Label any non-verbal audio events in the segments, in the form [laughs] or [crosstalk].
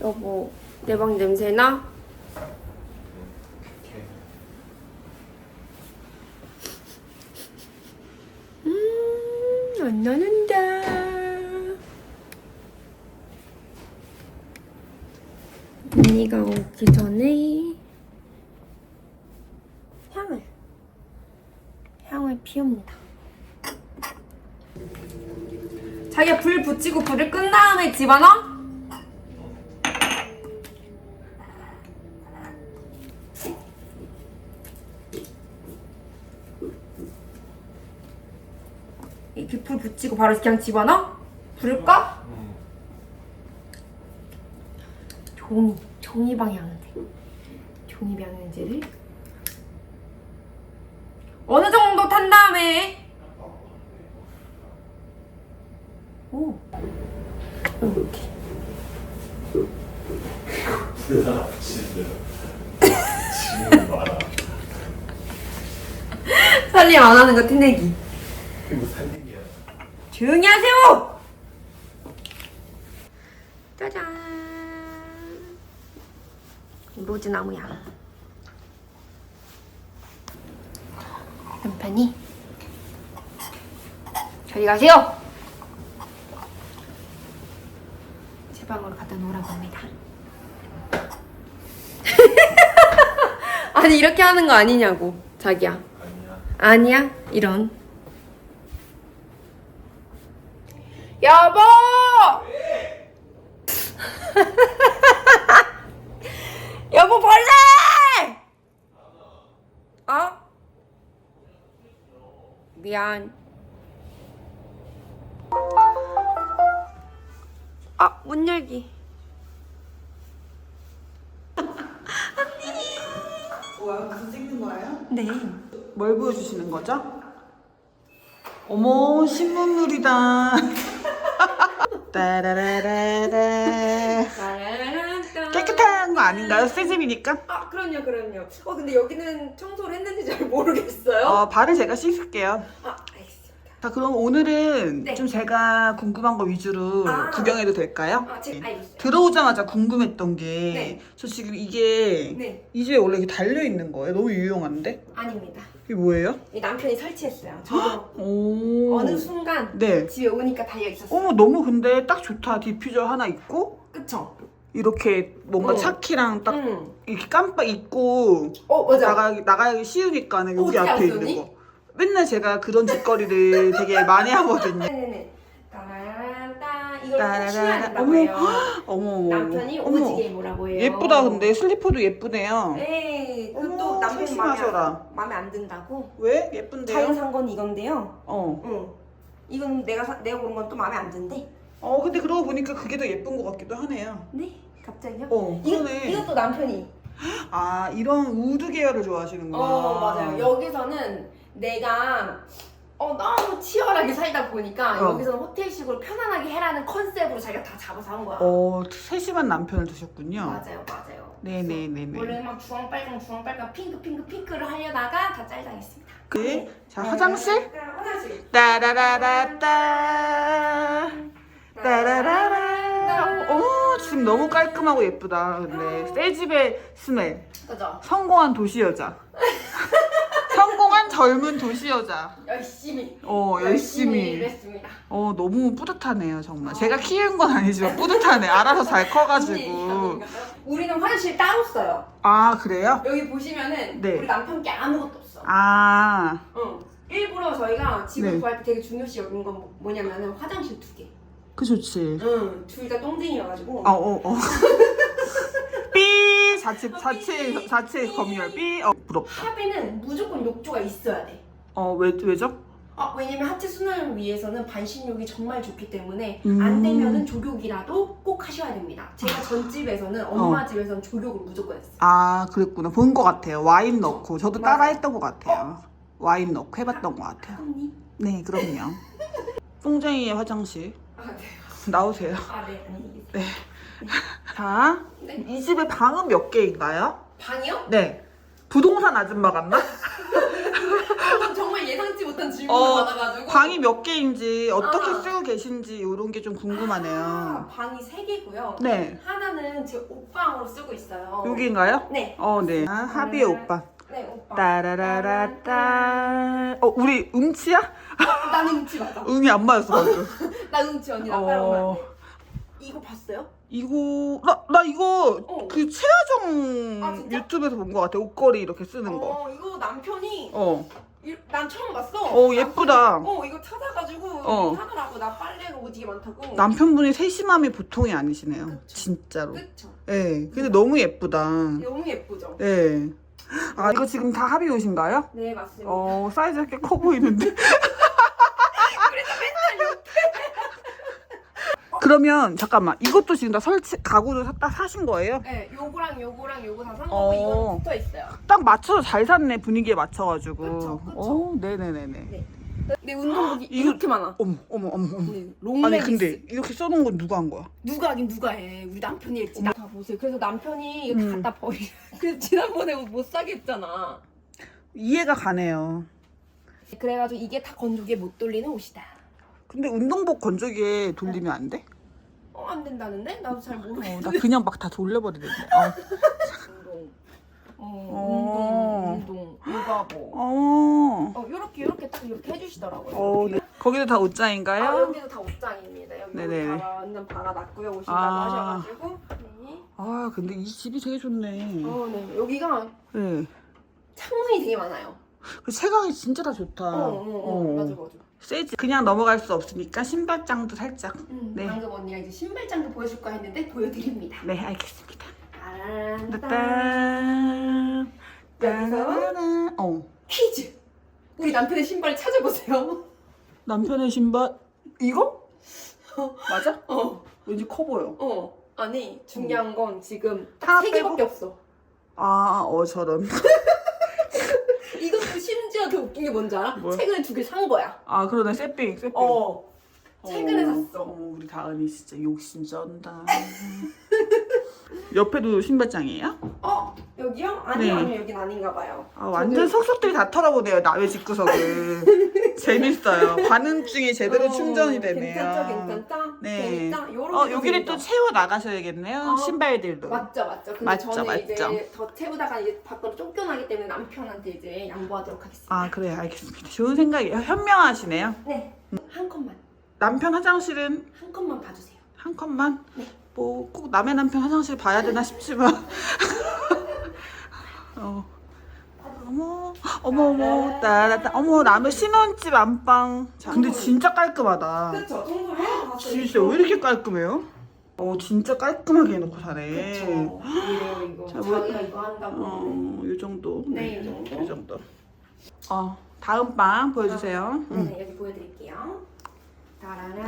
여보, 내 방 냄새나? 음, 안 나는다. 언니가 오기 전에 향을, 향을 피웁니다. 자기가 불 붙이고 불을 끈 다음에 집어넣어? 이렇게 불 붙이고 바로 그냥 집어넣어? 불을 꺼? 종이, 종이 방향제. 종이 방향제를 어느 정도 탄 다음에 오 이렇게 지금. 살림 안 하는 거 티내기 그리고 살림이야. 조용히 하세요! 짜잔. 로즈나무야. 남편이? 저리 가세요! 제 방으로 갖다 놓으라고 합니다. [laughs] 아니 이렇게 하는 거 아니냐고. 자기야. 아니야. 아니야? 이런 여보 [laughs] 여보 벌레 어 미안 아 문 열기 뭐야? 무슨 찍는 거예요? 네 뭘 보여주시는 거죠? 어머 신문물이다. [laughs] 따라라라라. 깨끗한 거 아닌가요? 새 집이니까. 아 그럼요 그럼요 어 근데 여기는 청소를 했는지 잘 모르겠어요 어, 발을 제가 씻을게요. 아 알겠습니다 자 그럼 오늘은 네. 좀 제가 궁금한 거 위주로 아. 구경해도 될까요? 아 제가 알겠어요 들어오자마자 궁금했던 게 네. 저 지금 이게 네 이 집에 원래 이렇게 달려 있는 거예요. 너무 유용한데? 아닙니다 이게 뭐예요? 이 남편이 설치했어요 저도 오. 어느 순간 네. 집에 오니까 달려 있었어요 어머 너무 근데 딱 좋다. 디퓨저 하나 있고 그쵸? 이렇게 뭔가 어. 차키랑 딱 응. 이렇게 깜빡 잊고 어 맞아 나가기 나가기 쉬우니까 는 여기 어떻게 앞에 알았어, 있는 거. 맨날 제가 그런 짓거리를 되게 많이 하거든요. 네네네 따라라라. 어머. 해요 어머 어머. 남편이 어머. 오지게 뭐라고 해요 예쁘다 근데 슬리퍼도 예쁘네요. 네 어머, 그것도 남편 마음에. 안, 마음에 안 든다고 왜 자기 예쁜데요? 산 건 이건데요 어. 응 이건 내가 사, 내가 고른 건 또 마음에 안 든대 어 근데 그러고 보니까 그게 더 예쁜 것 같기도 하네요. 네 갑자기요? 어 이거, 그러네. 이것도 남편이 아 이런 우드 계열을 좋아하시는구나. 어 맞아요 여기서는 내가 어 너무 치열하게 살다 보니까 어. 여기서는 호텔식으로 편안하게 해라는 컨셉으로 자기가 다 잡아서 한 거야. 어 세심한 남편을 두셨군요. 맞아요 맞아요. 네네네네. 원래 막 주황 빨강 주황 빨강 핑크 핑크 핑크를 하려다가 다 짤당했습니다. 그, 자 화장실. 네, 화장실. 따라라라따. 따라라라. 오 지금 너무 깔끔하고 예쁘다 근데. 새 집의 스멜. 그죠. 성공한 도시 여자 젊은 도시 여자 열심히 어 열심히 열심히 일했습니다 어 너무 뿌듯하네요 정말 제가 키운 건 아니지만 뿌듯하네 알아서 잘 [laughs] 커가지고? 우리는 화장실 따로 써요 아 그래요? 여기 보시면은 네. 우리 남편 게 아무것도 없어 아 응. 일부러 저희가 집을 네. 구할 때 되게 중요시 여긴 건 뭐- 뭐냐면은 화장실 두 개. 그 좋지 응. 둘 다 똥쟁이여가지고. 어어 어. [laughs] 삐 자칫 자칫 자칫 검열 삐어 부럽다 합에는 무조건 욕조가 있어야 돼. 어왜 왜죠? 아, 왜냐면 하체 순환을 위해서는 반신욕이 정말 좋기 때문에 음. 안 되면은 조욕이라도 꼭 하셔야 됩니다. 제가 전 집에서는 엄마 집에서는 조욕을 무조건 했어요. 아 그랬구나 본 것 같아요 와인 넣고 저도 맞아. 따라했던 것 같아요 와인 넣고 해봤던 것 같아요 언니? 네 그럼요 [laughs] 뽕쟁이의 화장실 아, 네. 나오세요 아, 네. 아니, 네. 자, 네. 이 집에 방은 몇 개인가요? 방이요? 네. 부동산 아줌마 같나? 어, [laughs] 정말 예상치 못한 질문을 어, 받아가지고. 방이 몇 개인지 어떻게 아. 쓰고 계신지 이런 게좀 아, 궁금하네요. 방이 세 개고요. 네. 하나는 제 옷방으로 쓰고 있어요. 여기인가요? 네. 어, 네. 아, 합의의 오빠. 네, 옷방. 따라라라따. 어, 우리 음치야? 나는 음치 맞아. 음이 안 맞았어, 방금. [laughs] 나 음치 언니 나 따라오면 어. 안 돼. 이거 봤어요? 이거 나, 나 이거 어. 그 최하정 아, 진짜? 유튜브에서 본 것 같아. 옷걸이 이렇게 쓰는 거. 어, 이거 남편이 어. 이- 난 처음 봤어. 어, 예쁘다. 남편이, 어, 이거 찾아가지고 어. 하더라고. 나 빨래가 오지게 많다고. 남편분이 세심함이 보통이 아니시네요. 그쵸. 진짜로. 그쵸. 예. 근데 너무 예쁘다. 너무 예쁘죠? 예. 아, 이거 지금 다 합의 옷인가요? 네, 맞습니다. 어, 사이즈가 꽤 커 보이는데. [laughs] 그러면 잠깐만 이것도 지금 다 설치 가구를 사- 딱 사신 거예요? 네, 요거랑 요거랑 요거 다 산 거고 어. 이거는 붙어 있어요. 딱 맞춰서 잘 샀네 분위기에 맞춰가지고. 그쵸, 그쵸. 어, 네네네네. 내 운동복이 이거- 이렇게 많아. 어머 어머 어머 어머. 네, 아니 롱레기스. 근데 이렇게 써놓은 건 누가 한 거야? 누가 하긴 누가 해. 우리 남편이 했지. 다 보세요. 그래서 남편이 이거 다 음. 갖다 버리. [laughs] 그래서 지난번에 옷못 사게 했잖아. 이해가 가네요. 그래가지고 이게 다 건조기에 못 돌리는 옷이다. 근데 운동복 건조기에 돌리면 안 돼? 어, 안 된다는데? 나도 잘 어, 모르겠어. 나 그냥 막 다 돌려버리는데. 어. 운동. 어, 어. 운동, 운동, 요가복. 어. 어, 요렇게, 요렇게 딱 이렇게 해주시더라고요. 어, 이렇게. 네. 거기도 다 아, 옷장인가요? 여기도 다 옷장입니다. 여기 네네. 다 완전 박아놨고요. 오신다고 아. 하셔가지고. 네. 아, 근데 이 집이 되게 좋네. 어, 네. 여기가 네. 창문이 되게 많아요. 그 채광이 진짜 다 좋다. 어, 어, 어, 맞아, 맞아. 세지. 그냥 넘어갈 수 없으니까 신발장도 살짝. 음, 네. 방금 언니가 이제 신발장도 보여줄까 했는데 보여드립니다. 네, 알겠습니다. 딴 따단. 여기서? 어. 퀴즈. 우리 남편의 신발 찾아보세요. 남편의 신발 이거? 맞아? 어, 왠지 커 보여. 어. 아니 중요한 건 지금 하나 딱세 개밖에 없어. 아, 어 저런. [laughs] 더 웃긴 게 뭔지 알아? 뭐야? 최근에 두 개 산 거야. 아, 그러네. 세핑, 세핑. 어. 최근에 어, 샀어. 어, 우리 다은이 진짜 욕심 쩐다. [laughs] 옆에도 신발장이에요? 어 여기요? 아니요 네. 아니요 여긴 아닌가 봐요. 아, 완전 저기- 속속들이 다 털어보네요. 남의 집구석을. [laughs] 재밌어요. 반응증이 제대로 어, 충전이 되네요. 괜찮죠, 괜찮죠? 네. 재밌죠? 요런 어, 게 여기를 재밌죠? 또 채워 나가셔야겠네요. 어. 신발들도. 맞죠, 맞죠. 근데 맞죠, 저는 맞죠. 이제 더 채우다가 이제 밖으로 쫓겨나기 때문에 남편한테 이제 양보하도록 하겠습니다. 아, 그래, 알겠습니다. 좋은 생각이에요. 현명하시네요. 네, 한 컷만, 남편 화장실은 한 컷만 봐주세요. 한 컷만? 네. 뭐, 꼭 남의 남편 화장실 봐야 되나 싶지만. [laughs] [laughs] 어. 어머, 어머, 어머, 따라따, 어머, 남의 신혼집 안방. 자, 근데 진짜 깔끔하다. 청소를 해봤어요. 진짜 왜 이렇게 깔끔해요? 어, 진짜 깔끔하게 해놓고 사네. 그렇죠. 이래요 이거. 자, 뭐- 자기가 이거 한다고. 어, 이 정도. 네, 이 정도. 이 정도. 어, 다음 방 보여주세요. 음. 네, 여기 보여드릴게요. 따라란.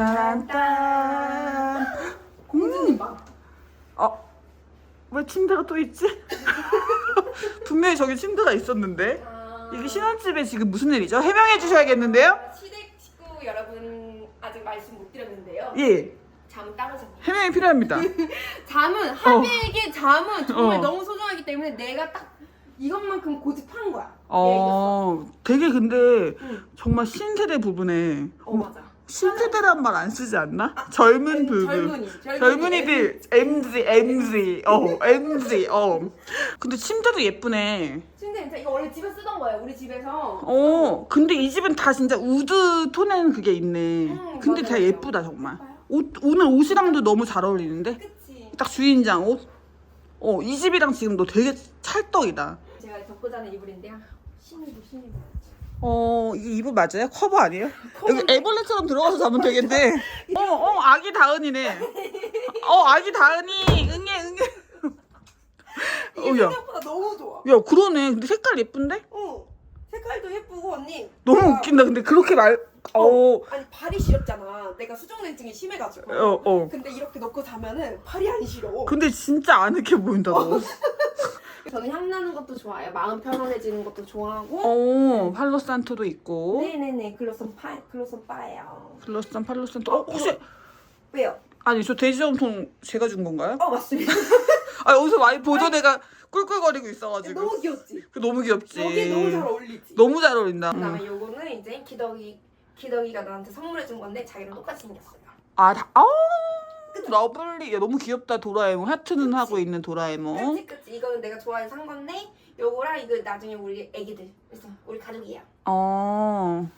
딴딴. 공주님 방. 어, 왜 침대가 또 있지? [laughs] 분명히 저기 침대가 있었는데. 아, 이게 신혼집에 지금 무슨 일이죠? 해명해 주셔야겠는데요? 시댁 식구 여러분 아직 말씀 못 드렸는데요. 예, 잠 따로 잡니다. 해명이 필요합니다. [laughs] 잠은 하비에게 잠은 정말 어. 너무 소중하기 때문에 내가 딱 이것만큼 고집한 거야. 어, 되게 근데 응. 정말 신세대 부분에 어 맞아. 신세대란 말 안 쓰지 않나? 젊은 아니, 부부. 젊은이. 젊은이. 젊은이들 MZ, MZ, 어, MZ, 어. 근데 침대도 예쁘네. 침대 괜찮아. 이거 원래 집에 쓰던 거예요. 우리 집에서. 어, 근데 이 집은 다 진짜 우드 톤에는 그게 있네. 음, 근데 맞아요. 다 예쁘다 정말. 옷 오늘 옷이랑도 너무 잘 어울리는데? 그치. 딱 주인장 옷. 어, 이 집이랑 지금 너 되게 찰떡이다. 제가 덮고 자는 이불인데요. 신이도 신이도. 어, 이게 이불 맞아요? 커버 아니에요? 여기 애벌레처럼 들어가서 자면 되겠네. 어, 어, 아기 다은이네. 어, 아기 다은이. 응애, 응애. 이게 어, 야. 생각보다 너무 좋아. 야, 그러네. 근데 색깔 예쁜데? 어. 색깔도 예쁘고 언니. 너무 내가- 웃긴다. 근데 그렇게 말, 어, 아니 발이 시렵잖아. 내가 수족냉증이 심해가지고. 어, 어. 근데 이렇게 넣고 자면은 발이 안 시려. 근데 진짜 아늑해 보인다, 너. 저는 향 나는 것도 좋아요. 마음 편안해지는 것도 좋아하고. 어, 팔로산토도 있고. 네네네. 글로썸 파 글로썸 빠예요. 플러스산 팔로산토. 어, 혹시, 왜요? 아니, 저 돼지정통 제가 준 건가요? 어 맞습니다. [laughs] 아, 여기서 많이 보존애가 꿀꿀거리고 있어가지고. 너무 귀엽지. 그 너무 귀엽지. 여기 너무 잘 어울리지. 너무 잘 어울린다. 그다음에 요거는 이제 기덕이 기덕이가 나한테 선물해준 건데 자기랑 똑같이 생겼어요. 아, 다, 아, 러블리. 야, 너무 귀엽다 도라에몽. 하트는 하고 있는 도라에몽. 그치 그치 이거는 내가 좋아해서 산 건데 요거랑 이거 나중에 우리 애기들 그래서 우리 가족이야 어.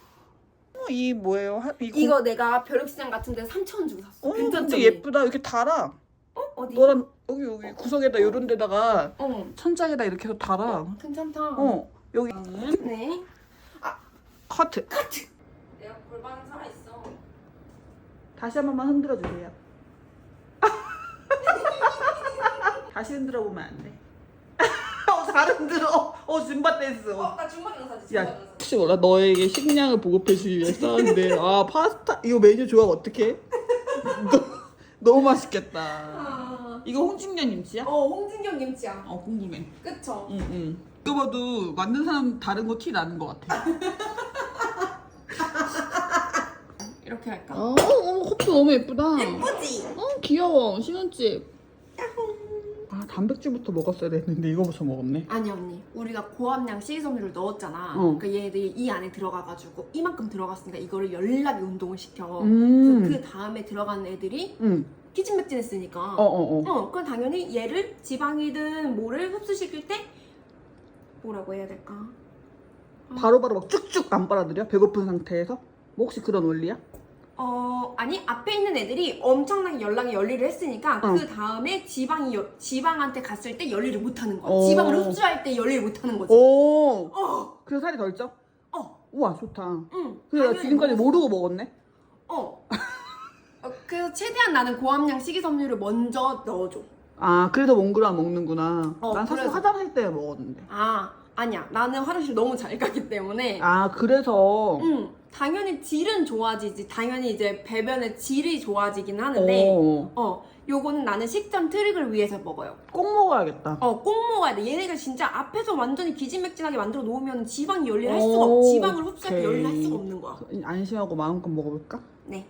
어, 이 뭐예요? 하- 이 공- 이거 내가 벼룩시장 같은 데서 3,000원 주고 샀어 어, 괜찮죠? 근데 예쁘다. 이렇게 달아. 어? 어디? 너랑 여기 여기 구석에다 이런 데다가 어 천장에다 이렇게 해서 달아. 괜찮다 어. 여기 네 커트. 내가 골반은 살아있어 다시 한 번만 흔들어 주세요. 다시 흔들어 보면 안 돼. [laughs] 어, 잘 흔들어. 어, 어 줌바 댄스. 어. 나 중반 영사지 야, 혹시 몰라 너에게 식량을 보급해주기 위해 싸는데 아 파스타 이거 메뉴 조합 어떻게? [laughs] 너무 맛있겠다. 아. 이거 홍진경 김치야? 어 홍진경 김치야 어 궁금해. 그쵸? 응응. 이거 봐도 만든 사람 다른 거 티 나는 것 같아. [laughs] 이렇게 할까? 어, 어 컵도 너무 예쁘다. 예쁘지? 어 귀여워 신혼집. 아 단백질부터 먹었어야 됐는데 이거부터 먹었네. 아니 언니 우리가 고함량 식이섬유를 넣었잖아 어. 그러니까 얘네들이 이 안에 들어가가지고 이만큼 들어갔으니까 이거를 열나게 운동을 시켜 음. 그래서 그 다음에 들어간 애들이 응. 기진맥진했으니까 어 어, 어. 어, 그럼 당연히 얘를 지방이든 뭐를 흡수시킬 때 뭐라고 해야 될까? 바로바로 막 쭉쭉 안 빨아들여? 배고픈 상태에서? 뭐 혹시 그런 원리야? 어 아니 앞에 있는 애들이 엄청나게 열나게 열일을 했으니까 어. 그 다음에 지방이 여- 지방한테 갔을 때 열일을 못하는 거야. 어. 지방을 흡수할 때 열일을 못하는 거지. 오. 어, 그래서 살이 덜 쪄? 어, 우와 좋다. 응. 그래 나 당연히 지금까지 먹었어. 모르고 먹었네. 어. 어, 그래서 최대한 나는 고함량 식이섬유를 먼저 넣어줘. 아 그래서 몽그라 먹는구나. 어, 난 사실 그래서. 화장할 때 먹었는데. 아 아니야 나는 화장실 너무 잘 가기 때문에 아 그래서. 응 당연히 질은 좋아지지 당연히 이제 배변의 질이 좋아지긴 하는데 어, 어 요거는 나는 식전 트릭을 위해서 먹어요 꼭 먹어야겠다. 어 꼭 먹어야 돼 얘네가 진짜 앞에서 완전히 기진맥진하게 만들어 놓으면 지방이 열일할 수가 오, 없 지방을 흡수할 때 오케이. 열일할 수가 없는 거야 안심하고 마음껏 먹어볼까? 네